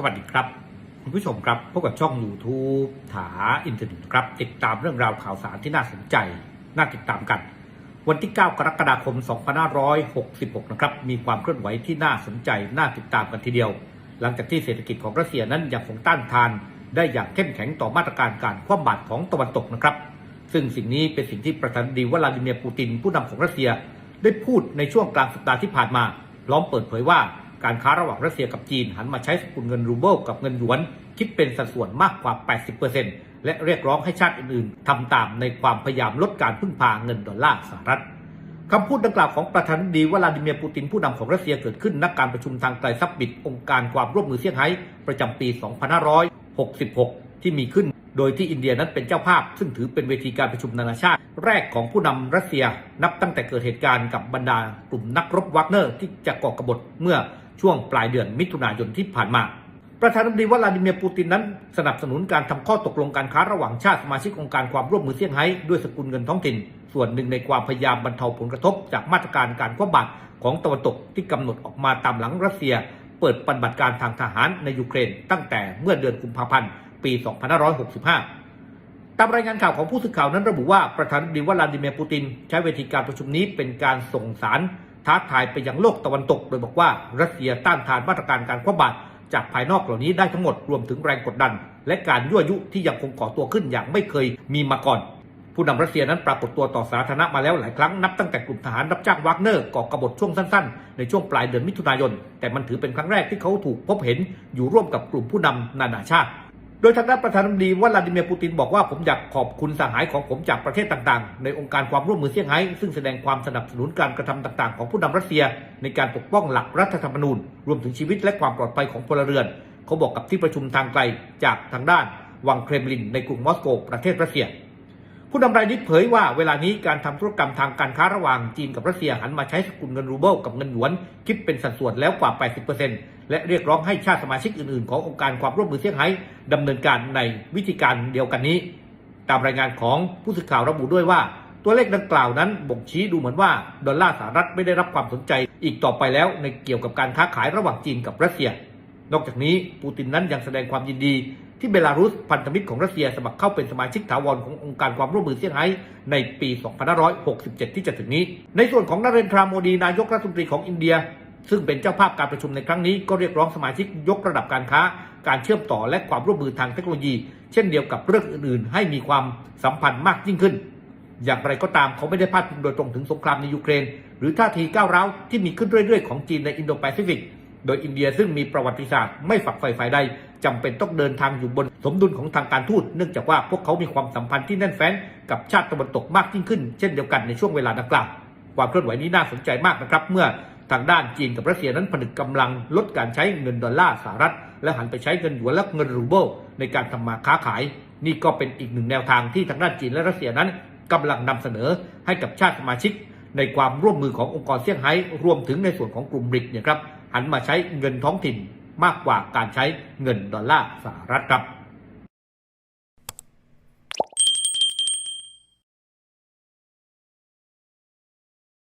สวัสดีครับ คุณผู้ชมครับพบกับช่อง YouTube ถาอินเทอร์เน็ตครับ ติดตามเรื่องราวข่าวสารที่น่าสนใจ น่าติดตามกัน วันที่ 9 กรกฎาคม 2566 นะครับ มีความเคลื่อนไหวที่น่าสนใจ น่าติดตามกันทีเดียว หลังจากที่เศรษฐกิจของรัสเซียนั้นยังคงต้านทาน ได้อย่างเข้มแข็งต่อมาตรการการคว่ำบาตรของตะวันตกนะครับ ซึ่งสิ่งนี้เป็นสิ่งที่ประธานาธิบดีวลาดิเมียร์ปูตินผู้นำของรัสเซีย ได้พูดในช่วงกลางสัปดาห์ที่ผ่านมาพร้อมเปิดเผยว่า การค้าระหว่างรัสเซียกับจีน หันมาใช้สกุลเงินรูเบิลกับเงินหยวน คิดเป็นสัดส่วนมากกว่า 80%และเรียกร้องให้ชาติอื่นๆทำตามในความพยายามลดการพึ่งพาเงินดอลลาร์สหรัฐคำพูดดังกล่าวของประธานาธิบดีวลาดิเมียร์ปูตินผู้นำของรัสเซียเกิดขึ้นนักการประชุมทางไกลซับบิดองค์การความร่วมมือเซี่ยงไฮ้ประจำปี 2566 ที่มีขึ้น โดยที่อินเดียนั้นเป็นเจ้าภาพ ซึ่งถือเป็นเวทีการประชุมนานาชาติ แรกของผู้นำรัสเซีย นับตั้งแต่เกิดเหตุการณ์กับบรรดากลุ่มนักรบวักเนอร์ที่จะก่อกบฏเมื่อ ช่วงปลายเดือนมิถุนายนที่ผ่านมาประธานาธิบดีวลาดิเมียร์ปูตินนั้นสนับสนุนการทำข้อตกลงการค้าระหว่างชาติสมาชิกองค์การความร่วมมือเซี่ยงไฮ้ด้วยสกุลเงินท้องถิ่น ส่วนหนึ่งในความพยายามบรรเทาผลกระทบ จากมาตรการการคว่ำบาตรของตะวันตกที่กำหนดออกมาตามหลังรัสเซีย เปิดปฏิบัติการทางทหารในยูเครน ตั้งแต่เมื่อเดือนกุมภาพันธ์ปี 2565 ตามรายงานข่าวของผู้สื่อข่าวนั้นระบุว่าประธานาธิบดีวลาดิเมียร์ปูติน ใช้เวทีการประชุมนี้เป็นการส่งสาร ท้าทายไปยังโลกตะวันตก โดยบอกว่ารัสเซียต้านทานมาตรการการคว่ำบาตรจากภายนอกเหล่านี้ได้ทั้งหมดรวมถึงแรงกดดัน และการยั่วยุที่ยังคงก่อตัวขึ้นอย่างไม่เคยมีมาก่อน ผู้นำรัสเซียนั้นปรากฏตัวต่อสาธารณะมาแล้วหลายครั้งนับตั้งแต่กลุ่มทหารรับจ้างวากเนอร์ก่อกบฏช่วงสั้นๆ ในช่วงปลายเดือนมิถุนายน แต่มันถือเป็นครั้งแรกที่เขาถูกพบเห็นอยู่ร่วมกับกลุ่มผู้นำนานาชาติ โดยทางด้านประธานาธิบดีวลาดิเมียร์ปูตินบอกว่าผมอยากขอบคุณสหายของผมจากประเทศต่างๆ ในองค์การความร่วมมือเซี่ยงไฮ้ซึ่งแสดงความสนับสนุนการกระทำต่างๆ ของผู้นำรัสเซีย ในการปกป้องหลักรัฐธรรมนูญ รวมถึงชีวิตและความปลอดภัยของพลเรือน เขาบอกกับที่ประชุมทางไกลจากทางด้านวังเครมลินในกรุงมอสโกประเทศรัสเซีย ผู้นำรายนี้เผยว่าเวลานี้การทำธุรกรรมทางการค้าระหว่างจีนกับรัสเซียหันมาใช้สกุลเงินรูเบิลกับเงินหยวนคิดเป็นสัดส่วนแล้วกว่า 80%และเรียกร้องให้ชาติสมาชิกอื่นๆ ขององค์การความร่วมมือเซี่ยงไฮ้ดำเนินการในวิธีการเดียวกันนี้ ตามรายงานของผู้สื่อข่าวระบุด้วยว่า ตัวเลขดังกล่าวนั้นบ่งชี้ดูเหมือนว่าดอลลาร์สหรัฐไม่ได้รับความสนใจอีกต่อไปแล้วในเกี่ยวกับการค้าขายระหว่างจีนกับรัสเซีย นอกจากนี้ปูตินนั้นยังแสดงความยินดี ที่เบลารุสพันธมิตรของรัสเซียสมัครเข้าเป็นสมาชิกถาวรขององค์การความร่วมมือเซี่ยงไฮ้ในปี 2567 ที่จะถึงนี้ ในส่วนของนเรนทราโมดีนายกรัฐมนตรีของอินเดีย ซึ่งเป็นเจ้าภาพการประชุมในครั้งนี้ก็เรียกร้องสมาชิกยกระดับการค้า การเชื่อมต่อและความร่วมมือทางเทคโนโลยี เช่นเดียวกับเรื่องอื่นๆ ให้มีความสัมพันธ์มากยิ่งขึ้น อย่างไรก็ตามเขาไม่ได้พาดพิงโดยตรงถึงสงครามในยูเครน หรือท่าทีก้าวร้าวที่มีขึ้นเรื่อยๆของจีนในอินโดแปซิฟิก โดยอินเดียซึ่งมีประวัติศาสตร์ไม่ฝักใฝ่ฝ่ายใดจำเป็นต้องเดินทางอยู่บนสมดุลของทางการทูตเนื่องจากว่าพวกเขามีความสัมพันธ์ที่แน่นแฟ้นกับชาติตะวันตกมากยิ่งขึ้น เช่นเดียวกันในช่วงเวลาดังกล่าวความเคลื่อนไหวนี้น่าสนใจมากนะครับ เมื่อทางด้านจีนกับรัสเซียนั้นผนึกกำลังลดการใช้เงินดอลลาร์สหรัฐ และหันไปใช้เงินหยวนและเงินรูเบิลในการทำมาค้าขาย นี่ก็เป็นอีกหนึ่งแนวทางที่ทางด้านจีนและรัสเซียนั้นกำลังนำเสนอให้กับชาติสมาชิก ในความร่วมมือขององค์กรเซี่ยงไฮ้รวมถึงในส่วนของกลุ่มบริกเนี่ยครับ หันมาใช้เงินท้องถิ่นมากกว่าการใช้เงินดอลลาร์สหรัฐครับ